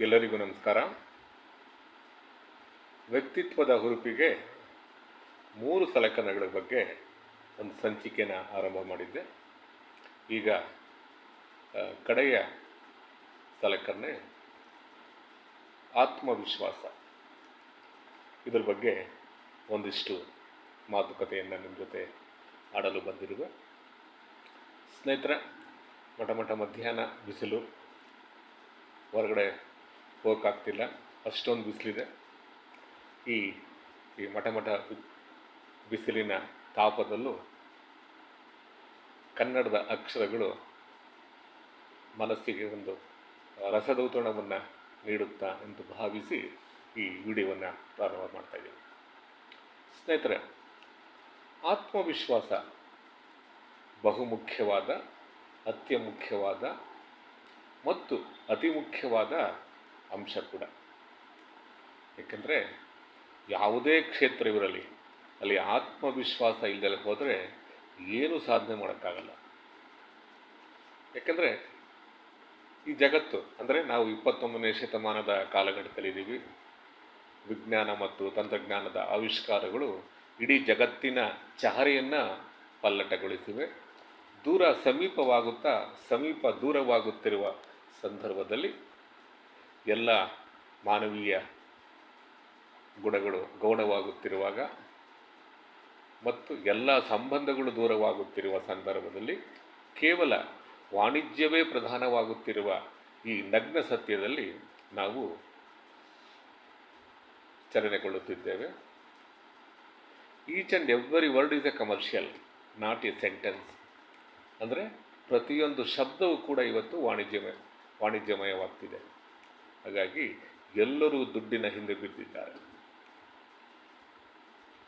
ಎಲ್ಲರಿಗೂ ನಮಸ್ಕಾರ. ವ್ಯಕ್ತಿತ್ವದ ಹುರುಪಿಗೆ ಮೂರು ಸಲಕರಣೆಗಳ ಬಗ್ಗೆ ಒಂದು ಸಂಚಿಕೆನ ಆರಂಭ ಮಾಡಿದ್ದೆ. ಈಗ ಕಡೆಯ ಸಲಕರಣೆ ಆತ್ಮವಿಶ್ವಾಸ. ಇದರ ಬಗ್ಗೆ ಒಂದಿಷ್ಟು ಮಾತುಕತೆಯನ್ನು ನಿಮ್ಮ ಜೊತೆ ಆಡಲು ಬಂದಿರುವೆ. ಸ್ನೇಹಿತರೆ ಮಠ ಮಠ ಮಧ್ಯಾಹ್ನ ಬಿಸಿಲು, ಹೊರಗಡೆ ಹೋಗೋಕ್ಕಾಗ್ತಿಲ್ಲ ಅಷ್ಟೊಂದು ಬಿಸಿಲಿದೆ. ಈ ಈ ಮಠ ಮಠ ಬಿಸಿಲಿನ ತಾಪದಲ್ಲೂ ಕನ್ನಡದ ಅಕ್ಷರಗಳು ಮನಸ್ಸಿಗೆ ಒಂದು ರಸದೌತಣವನ್ನು ನೀಡುತ್ತಾ ಎಂದು ಭಾವಿಸಿ ಈ ವಿಡಿಯೋವನ್ನು ಪ್ರಾರಂಭ ಮಾಡ್ತಾ ಇದ್ದೀನಿ. ಸ್ನೇಹಿತರೆ, ಆತ್ಮವಿಶ್ವಾಸ ಬಹುಮುಖ್ಯವಾದ, ಅತ್ಯಮುಖ್ಯವಾದ ಮತ್ತು ಅತಿ ಮುಖ್ಯವಾದ ಅಂಶ ಕೂಡ. ಏಕೆಂದರೆ ಯಾವುದೇ ಕ್ಷೇತ್ರವಿರಲಿ ಅಲ್ಲಿ ಆತ್ಮವಿಶ್ವಾಸ ಇಲ್ಲದೆ ಹೋದರೆ ಏನು ಸಾಧನೆ ಮಾಡೋಕ್ಕಾಗಲ್ಲ. ಯಾಕೆಂದರೆ ಈ ಜಗತ್ತು, ಅಂದರೆ ನಾವು ಇಪ್ಪತ್ತೊಂದನೇ ಶತಮಾನದ ಕಾಲಘಟ್ಟದಲ್ಲಿದ್ದೀವಿ ವಿಜ್ಞಾನ ಮತ್ತು ತಂತ್ರಜ್ಞಾನದ ಆವಿಷ್ಕಾರಗಳು ಇಡೀ ಜಗತ್ತಿನ ಚಹರೆಯನ್ನು ಪಲ್ಲಟಗೊಳಿಸಿವೆ. ದೂರ ಸಮೀಪವಾಗುತ್ತಾ, ಸಮೀಪ ದೂರವಾಗುತ್ತಿರುವ ಸಂದರ್ಭದಲ್ಲಿ ಎಲ್ಲ ಮಾನವೀಯ ಗುಣಗಳು ಗೌಣವಾಗುತ್ತಿರುವಾಗ ಮತ್ತು ಎಲ್ಲ ಸಂಬಂಧಗಳು ದೂರವಾಗುತ್ತಿರುವ ಸಂದರ್ಭದಲ್ಲಿ ಕೇವಲ ವಾಣಿಜ್ಯವೇ ಪ್ರಧಾನವಾಗುತ್ತಿರುವ ಈ ನಗ್ನ ಸತ್ಯದಲ್ಲಿ ನಾವು ಚಲನೆಗೊಳ್ಳುತ್ತಿದ್ದೇವೆ. Each and every word is a commercial not a sentence ಅಂದರೆ ಪ್ರತಿಯೊಂದು ಶಬ್ದವೂ ಕೂಡ ಇವತ್ತು ವಾಣಿಜ್ಯಮಯ, ವಾಣಿಜ್ಯಮಯವಾಗ್ತಿದೆ. ಹಾಗಾಗಿ ಎಲ್ಲರೂ ದುಡ್ಡಿನ ಹಿಂದೆ ಬಿದ್ದಿದ್ದಾರೆ.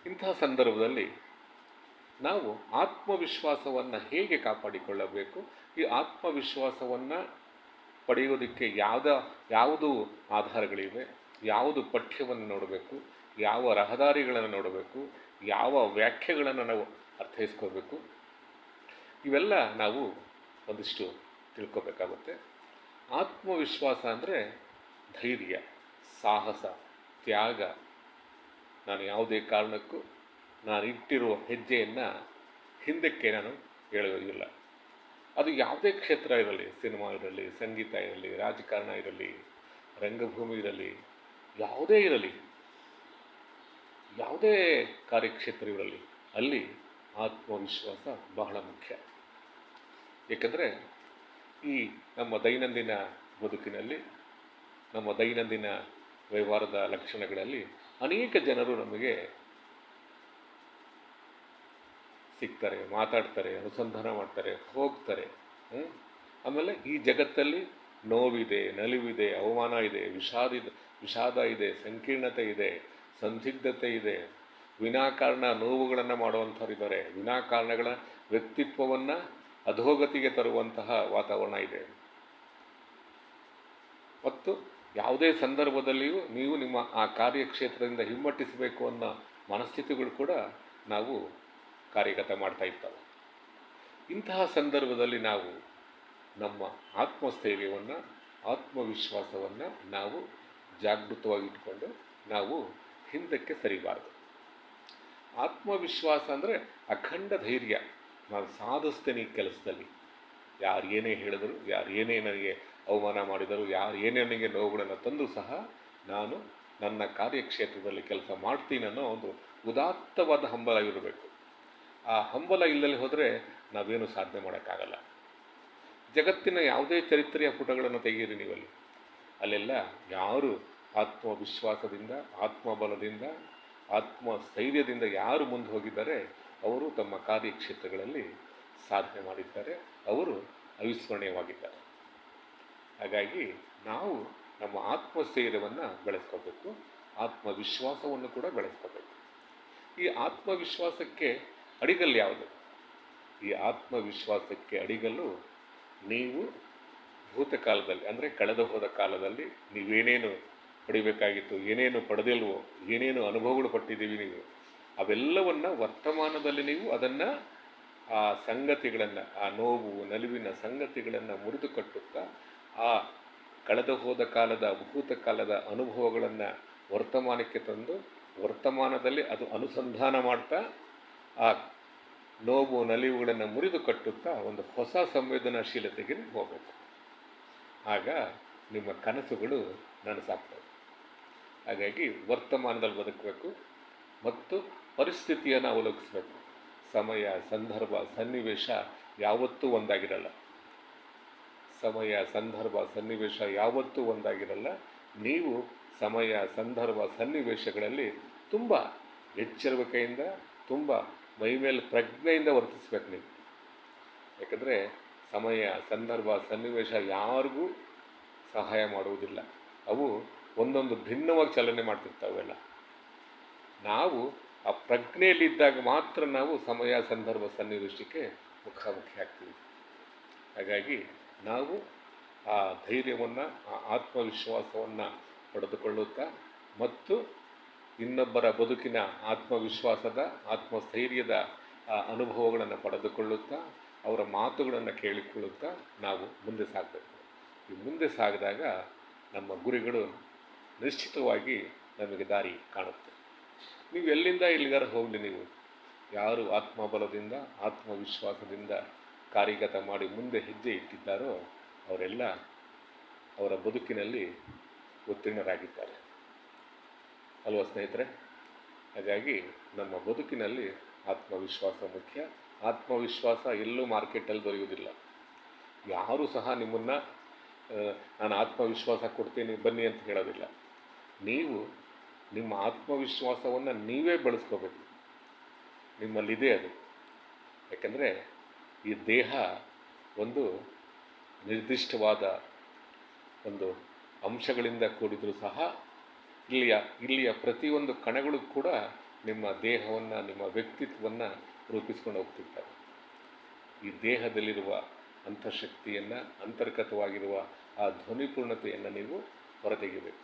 ಇಂತಹ ಸಂದರ್ಭದಲ್ಲಿ ನಾವು ಆತ್ಮವಿಶ್ವಾಸವನ್ನು ಹೇಗೆ ಕಾಪಾಡಿಕೊಳ್ಳಬೇಕು? ಈ ಆತ್ಮವಿಶ್ವಾಸವನ್ನು ಪಡೆಯೋದಕ್ಕೆ ಯಾವ್ದ, ಯಾವುದು ಆಧಾರಗಳಿವೆ? ಯಾವುದು ಪಠ್ಯವನ್ನು ನೋಡಬೇಕು? ಯಾವ ರಹದಾರಿಗಳನ್ನು ನೋಡಬೇಕು? ಯಾವ ವ್ಯಾಖ್ಯೆಗಳನ್ನು ನಾವು ಅರ್ಥೈಸ್ಕೋಬೇಕು ಇವೆಲ್ಲ ನಾವು ಒಂದಿಷ್ಟು ತಿಳ್ಕೊಬೇಕಾಗುತ್ತೆ. ಆತ್ಮವಿಶ್ವಾಸ ಅಂದರೆ ಧೈರ್ಯ, ಸಾಹಸ, ತ್ಯಾಗ. ನಾನು ಯಾವುದೇ ಕಾರಣಕ್ಕೂ ನಾನು ಇಟ್ಟಿರುವ ಹೆಜ್ಜೆಯನ್ನು ಹಿಂದಕ್ಕೆ ನಾನು ಹೇಳುವುದಿಲ್ಲ ಅದು ಯಾವುದೇ ಕ್ಷೇತ್ರ ಇರಲಿ, ಸಿನಿಮಾ ಇರಲಿ, ಸಂಗೀತ ಇರಲಿ, ರಾಜಕಾರಣ ಇರಲಿ, ರಂಗಭೂಮಿ ಇರಲಿ, ಯಾವುದೇ ಇರಲಿ, ಯಾವುದೇ ಕಾರ್ಯಕ್ಷೇತ್ರ ಇರಲಿ, ಅಲ್ಲಿ ಆತ್ಮವಿಶ್ವಾಸ ಬಹಳ ಮುಖ್ಯ. ಏಕೆಂದರೆ ಈ ನಮ್ಮ ದೈನಂದಿನ ಬದುಕಿನಲ್ಲಿ ನಮ್ಮ ದೈನಂದಿನ ವ್ಯವಹಾರದ ಲಕ್ಷಣಗಳಲ್ಲಿ ಅನೇಕ ಜನರು ನಮಗೆ ಸಿಗ್ತಾರೆ, ಮಾತಾಡ್ತಾರೆ, ಅನುಸಂಧಾನ ಮಾಡ್ತಾರೆ, ಹೋಗ್ತಾರೆ ಆಮೇಲೆ ಈ ಜಗತ್ತಲ್ಲಿ ನೋವಿದೆ, ನಲಿವಿದೆ, ಅವಮಾನ ಇದೆ, ವಿಷಾದ ವಿಷಾದ ಇದೆ, ಸಂಕೀರ್ಣತೆ ಇದೆ, ಸಂದಿಗ್ಧತೆ ಇದೆ. ವಿನಾಕಾರಣ ನೋವುಗಳನ್ನು ಮಾಡುವಂಥವರಿದ್ದಾರೆ. ವಿನಾಕಾರಣಗಳ ವ್ಯಕ್ತಿತ್ವವನ್ನು ಅಧೋಗತಿಗೆ ತರುವಂತಹ ವಾತಾವರಣ ಇದೆ. ಮತ್ತು ಯಾವುದೇ ಸಂದರ್ಭದಲ್ಲಿಯೂ ನೀವು ನಿಮ್ಮ ಆ ಕಾರ್ಯಕ್ಷೇತ್ರದಿಂದ ಹಿಮ್ಮಟ್ಟಿಸಬೇಕು ಅನ್ನೋ ಮನಸ್ಥಿತಿಗಳು ಕೂಡ ನಾವು ಕಾರ್ಯಗತ ಮಾಡ್ತಾ ಇರ್ತವೆ. ಇಂತಹ ಸಂದರ್ಭದಲ್ಲಿ ನಾವು ನಮ್ಮ ಆತ್ಮಸ್ಥೈರ್ಯವನ್ನು, ಆತ್ಮವಿಶ್ವಾಸವನ್ನು ನಾವು ಜಾಗೃತವಾಗಿಟ್ಕೊಂಡು ನಾವು ಹಿಂದಕ್ಕೆ ಸರಿಬಾರದು. ಆತ್ಮವಿಶ್ವಾಸ ಅಂದರೆ ಅಖಂಡ ಧೈರ್ಯ. ನಾನು ಸಾಧಿಸ್ತೇನೆ ಈ ಕೆಲಸದಲ್ಲಿ. ಯಾರು ಏನೇ ಹೇಳಿದರು, ಯಾರು ಏನೇ ನನಗೆ ಅವಮಾನ ಮಾಡಿದರು ಯಾರು ಏನೇ ನನಗೆ ನೋವುಗಳನ್ನು ತಂದು ಸಹ ನಾನು ನನ್ನ ಕಾರ್ಯಕ್ಷೇತ್ರದಲ್ಲಿ ಕೆಲಸ ಮಾಡ್ತೀನಿ ಅನ್ನೋ ಒಂದು ಉದಾತ್ತವಾದ ಹಂಬಲ ಇರಬೇಕು. ಆ ಹಂಬಲ ಇಲ್ಲದೆ ಹೋದರೆ ನಾವೇನು ಸಾಧನೆ ಮಾಡೋಕ್ಕಾಗಲ್ಲ. ಜಗತ್ತಿನ ಯಾವುದೇ ಚರಿತ್ರೆಯ ಪುಟಗಳನ್ನು ತೆಗೆಯಿರಿ ನೀವಲ್ಲಿ. ಅಲ್ಲೆಲ್ಲ ಯಾರು ಆತ್ಮವಿಶ್ವಾಸದಿಂದ, ಆತ್ಮಬಲದಿಂದ ಆತ್ಮ ಸ್ಥೈರ್ಯದಿಂದ ಯಾರು ಮುಂದೆ ಹೋಗಿದ್ದಾರೆ, ಅವರು ತಮ್ಮ ಕಾರ್ಯಕ್ಷೇತ್ರಗಳಲ್ಲಿ ಸಾಧನೆ ಮಾಡಿದ್ದಾರೆ, ಅವರು ಅವಿಸ್ಮರಣೀಯವಾಗಿದ್ದಾರೆ. ಹಾಗಾಗಿ ನಾವು ನಮ್ಮ ಆತ್ಮಸ್ಥೈರ್ಯವನ್ನು ಬೆಳೆಸ್ಕೋಬೇಕು, ಆತ್ಮವಿಶ್ವಾಸವನ್ನು ಕೂಡ ಬೆಳೆಸ್ಕೋಬೇಕು. ಈ ಆತ್ಮವಿಶ್ವಾಸಕ್ಕೆ ಅಡಿಗಲ್ಲು ಯಾವುದು? ಈ ಆತ್ಮವಿಶ್ವಾಸಕ್ಕೆ ಅಡಿಗಲ್ಲು ನೀವು ಭೂತಕಾಲದಲ್ಲಿ, ಅಂದರೆ ಕಳೆದು ಹೋದ ಕಾಲದಲ್ಲಿ ನೀವೇನೇನು ಪಡಿಬೇಕಾಗಿತ್ತು, ಏನೇನು ಪಡೆದಿಲ್ವೋ, ಏನೇನು ಅನುಭವಗಳು ಪಟ್ಟಿದ್ದೀವಿ ನೀವು, ಅವೆಲ್ಲವನ್ನು ವರ್ತಮಾನದಲ್ಲಿ ನೀವು ಅದನ್ನು ಆ ಸಂಗತಿಗಳನ್ನು, ಆ ನೋವು, ನಲಿವಿನ ಸಂಗತಿಗಳನ್ನು ಮುರಿದು ಕಟ್ಟುತ್ತಾ ಆ ಕಳೆದು ಹೋದ ಕಾಲದ ಭೂತ ಕಾಲದ ಅನುಭವಗಳನ್ನು ವರ್ತಮಾನಕ್ಕೆ ತಂದು ವರ್ತಮಾನದಲ್ಲಿ ಅದು ಅನುಸಂಧಾನ ಮಾಡ್ತಾ ಆ ನೋವು ನಲಿವುಗಳನ್ನು ಮುರಿದು ಕಟ್ಟುತ್ತಾ ಒಂದು ಹೊಸ ಸಂವೇದನಾಶೀಲತೆಗೆ ಹೋಗಬೇಕು. ಆಗ ನಿಮ್ಮ ಕನಸುಗಳು ನನಸಾಗ್ತವೆ. ಹಾಗಾಗಿ ವರ್ತಮಾನದಲ್ಲಿ ಬದುಕಬೇಕು ಮತ್ತು ಪರಿಸ್ಥಿತಿಯನ್ನು ಅವಲೋಕಿಸಬೇಕು. ಸಮಯ, ಸಂದರ್ಭ, ಸನ್ನಿವೇಶ ಯಾವತ್ತೂ ಒಂದಾಗಿರಲ್ಲ. ಸಮಯ, ಸಂದರ್ಭ, ಸನ್ನಿವೇಶ ಯಾವತ್ತೂ ಒಂದಾಗಿರಲ್ಲ. ನೀವು ಸಮಯ, ಸಂದರ್ಭ, ಸನ್ನಿವೇಶಗಳಲ್ಲಿ ತುಂಬ ಎಚ್ಚರಿಕೆಯಿಂದ ತುಂಬ ಮೈಮೇಲೆ ಪ್ರಜ್ಞೆಯಿಂದ ವರ್ತಿಸ್ಬೇಕು ನೀವು. ಯಾಕಂದರೆ ಸಮಯ, ಸಂದರ್ಭ, ಸನ್ನಿವೇಶ ಯಾರಿಗೂ ಸಹಾಯ ಮಾಡುವುದಿಲ್ಲ. ಅವು ಒಂದೊಂದು ಭಿನ್ನವಾಗಿ ಚಲನೆ ಮಾಡ್ತಿರ್ತಾವೆಲ್ಲ. ನಾವು ಆ ಪ್ರಜ್ಞೆಯಲ್ಲಿದ್ದಾಗ ಮಾತ್ರ ನಾವು ಸಮಯ, ಸಂದರ್ಭ, ಸನ್ನಿವೇಶಕ್ಕೆ ಮುಖಾಮುಖಿ ಆಗ್ತೀವಿ. ಹಾಗಾಗಿ ನಾವು ಆ ಧೈರ್ಯವನ್ನು, ಆ ಆತ್ಮವಿಶ್ವಾಸವನ್ನು ಪಡೆದುಕೊಳ್ಳುತ್ತಾ ಮತ್ತು ಇನ್ನೊಬ್ಬರ ಬದುಕಿನ ಆತ್ಮವಿಶ್ವಾಸದ, ಆತ್ಮಸ್ಥೈರ್ಯದ ಅನುಭವಗಳನ್ನು ಪಡೆದುಕೊಳ್ಳುತ್ತಾ ಅವರ ಮಾತುಗಳನ್ನು ಕೇಳಿಕೊಳ್ಳುತ್ತಾ ನಾವು ಮುಂದೆ ಸಾಗಬೇಕು. ಈ ಮುಂದೆ ಸಾಗಿದಾಗ ನಮ್ಮ ಗುರಿಗಳು ನಿಶ್ಚಿತವಾಗಿ ನಮಗೆ ದಾರಿ ಕಾಣುತ್ತೆ. ನೀವು ಎಲ್ಲಿಂದ ಎಲ್ಲಿಗಾರ ಹೋಗಲಿ ನೀವು? ಯಾರು ಆತ್ಮಬಲದಿಂದ, ಆತ್ಮವಿಶ್ವಾಸದಿಂದ ಕಾರ್ಯಗತ ಮಾಡಿ ಮುಂದೆ ಹೆಜ್ಜೆ ಇಟ್ಟಿದ್ದಾರೋ ಅವರೆಲ್ಲ ಅವರ ಬದುಕಿನಲ್ಲಿ ಉತ್ತೀರ್ಣರಾಗಿದ್ದಾರೆ. ಅಲ್ವಾ ಸ್ನೇಹಿತರೆ? ಹಾಗಾಗಿ ನಮ್ಮ ಬದುಕಿನಲ್ಲಿ ಆತ್ಮವಿಶ್ವಾಸ ಮುಖ್ಯ. ಆತ್ಮವಿಶ್ವಾಸ ಎಲ್ಲೂ ಮಾರ್ಕೆಟಲ್ಲಿ ದೊರೆಯುವುದಿಲ್ಲ. ಯಾರೂ ಸಹ ನಿಮ್ಮನ್ನು ನಾನು ಆತ್ಮವಿಶ್ವಾಸ ಕೊಡ್ತೀನಿ, ಬನ್ನಿ ಅಂತ ಹೇಳೋದಿಲ್ಲ. ನೀವು ನಿಮ್ಮ ಆತ್ಮವಿಶ್ವಾಸವನ್ನು ನೀವೇ ಬೆಳೆಸ್ಕೋಬೇಕು. ನಿಮ್ಮಲ್ಲಿದೆ ಅದು. ಯಾಕಂದರೆ ಈ ದೇಹ ಒಂದು ನಿರ್ದಿಷ್ಟವಾದ ಒಂದು ಅಂಶಗಳಿಂದ ಕೂಡಿದರೂ ಸಹ ಇಲ್ಲಿಯ ಇಲ್ಲಿಯ ಪ್ರತಿಯೊಂದು ಕಣಗಳು ಕೂಡ ನಿಮ್ಮ ದೇಹವನ್ನು, ನಿಮ್ಮ ವ್ಯಕ್ತಿತ್ವವನ್ನು ರೂಪಿಸ್ಕೊಂಡು ಹೋಗ್ತಿರ್ತವೆ ಈ ದೇಹದಲ್ಲಿರುವ ಅಂತಃಶಕ್ತಿಯನ್ನು, ಅಂತರ್ಗತವಾಗಿರುವ ಆ ಧ್ವನಿಪೂರ್ಣತೆಯನ್ನು ನೀವು ಹೊರತೆಗಿಬೇಕು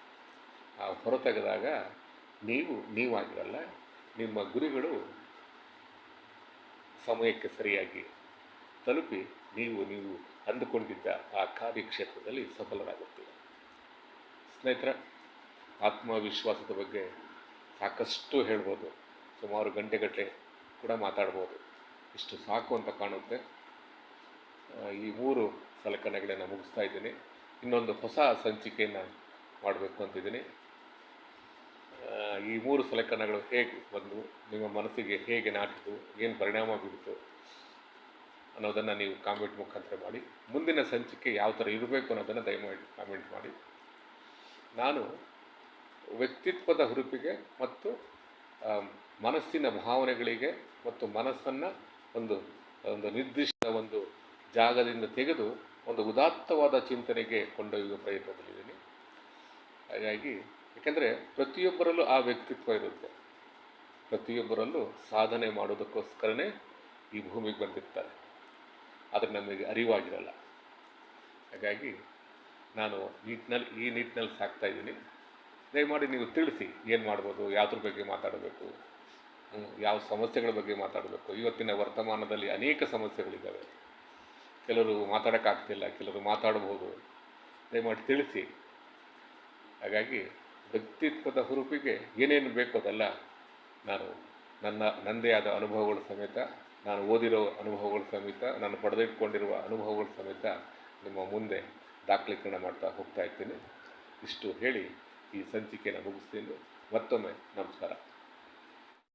ಆ ಹೊರತೆಗೆದಾಗ ನೀವು ನೀವಾಗಿರಲ್ಲ ನಿಮ್ಮ ಗುರಿಗಳು ಸಮಯಕ್ಕೆ ಸರಿಯಾಗಿ ತಲುಪಿ ನೀವು ನೀವು ಅಂದುಕೊಂಡಿದ್ದ ಆ ಕಾರ್ಯಕ್ಷೇತ್ರದಲ್ಲಿ ಸಫಲರಾಗುತ್ತೀರ. ಸ್ನೇಹಿತರ, ಆತ್ಮವಿಶ್ವಾಸದ ಬಗ್ಗೆ ಸಾಕಷ್ಟು ಹೇಳ್ಬೋದು. ಸುಮಾರು ಗಂಟೆಗಟ್ಟಲೆ ಕೂಡ ಮಾತಾಡ್ಬೋದು. ಇಷ್ಟು ಸಾಕು ಅಂತ ಕಾಣುತ್ತೆ. ಈ ಮೂರು ಸಲಕರಣೆಗಳನ್ನು ಮುಗಿಸ್ತಾ ಇದ್ದೀನಿ. ಇನ್ನೊಂದು ಹೊಸ ಸಂಚಿಕೆಯನ್ನು ಮಾಡಬೇಕು ಅಂತಿದ್ದೀನಿ. ಈ ಮೂರು ಸಲಕರಣೆಗಳು ಹೇಗೆ ಬಂದು ನಿಮ್ಮ ಮನಸ್ಸಿಗೆ ಹೇಗೆ ನಾಟಿತು ಏನು ಪರಿಣಾಮ ಬೀರಿತು ಅನ್ನೋದನ್ನು ನೀವು ಕಾಮೆಂಟ್ ಮುಖಾಂತರ ಮಾಡಿ. ಮುಂದಿನ ಸಂಚಿಕೆ ಯಾವ ಥರ ಇರಬೇಕು ಅನ್ನೋದನ್ನು ದಯಮಾಡಿ ಕಾಮೆಂಟ್ ಮಾಡಿ. ನಾನು ವ್ಯಕ್ತಿತ್ವದ ಹುರುಪಿಗೆ ಮತ್ತು ಮನಸ್ಸಿನ ಭಾವನೆಗಳಿಗೆ ಮತ್ತು ಮನಸ್ಸನ್ನು ಒಂದು ಒಂದು ನಿರ್ದಿಷ್ಟ ಒಂದು ಜಾಗದಿಂದ ತೆಗೆದು ಒಂದು ಉದಾತ್ತವಾದ ಚಿಂತನೆಗೆ ಕೊಂಡೊಯ್ಯುವ ಪ್ರಯತ್ನದಲ್ಲಿದ್ದೀನಿ. ಹಾಗಾಗಿ ಏಕೆಂದರೆ ಪ್ರತಿಯೊಬ್ಬರಲ್ಲೂ ಆ ವ್ಯಕ್ತಿತ್ವ ಇರುತ್ತೆ. ಪ್ರತಿಯೊಬ್ಬರಲ್ಲೂ ಸಾಧನೆ ಮಾಡೋದಕ್ಕೋಸ್ಕರನೇ ಈ ಭೂಮಿಗೆ ಬಂದಿರ್ತಾರೆ. ಆದರೆ ನಮಗೆ ಅರಿವಾಗಿರಲ್ಲ. ಹಾಗಾಗಿ ನಾನು ನೀಟ್ನಲ್ಲಿ, ಈ ನಿಟ್ಟಿನಲ್ಲಿ ಸಾಕ್ತಾ ಇದ್ದೀನಿ. ದಯಮಾಡಿ ನೀವು ತಿಳಿಸಿ ಏನು ಮಾಡ್ಬೋದು, ಯಾವ್ದ್ರ ಬಗ್ಗೆ ಮಾತಾಡಬೇಕು ಯಾವ ಸಮಸ್ಯೆಗಳ ಬಗ್ಗೆ ಮಾತಾಡಬೇಕು. ಇವತ್ತಿನ ವರ್ತಮಾನದಲ್ಲಿ ಅನೇಕ ಸಮಸ್ಯೆಗಳಿದ್ದಾವೆ. ಕೆಲವರು ಮಾತಾಡೋಕ್ಕಾಗ್ತಿಲ್ಲ, ಕೆಲವರು ಮಾತಾಡಬಹುದು ದಯಮಾಡಿ ತಿಳಿಸಿ. ಹಾಗಾಗಿ ವ್ಯಕ್ತಿತ್ವದ ಹುರುಪಿಗೆ ಏನೇನು ಬೇಕು ಅದೆಲ್ಲ ನಾನು ನನ್ನ ನನ್ನದೇ ಆದ ಅನುಭವಗಳ ಸಮೇತ ನಾನು ಓದಿರೋ ಅನುಭವಗಳ ಸಮೇತ, ನಾನು ಪಡೆದಿಟ್ಕೊಂಡಿರುವ ಅನುಭವಗಳ ಸಮೇತ ನಿಮ್ಮ ಮುಂದೆ ದಾಖಲೀಕರಣ ಮಾಡ್ತಾ ಹೋಗ್ತಾ ಇರ್ತೀನಿ. ಇಷ್ಟು ಹೇಳಿ ಈ ಸಂಚಿಕೆಯನ್ನು ಮುಗಿಸ್ತೀನಿ. ಮತ್ತೊಮ್ಮೆ ನಮಸ್ಕಾರ.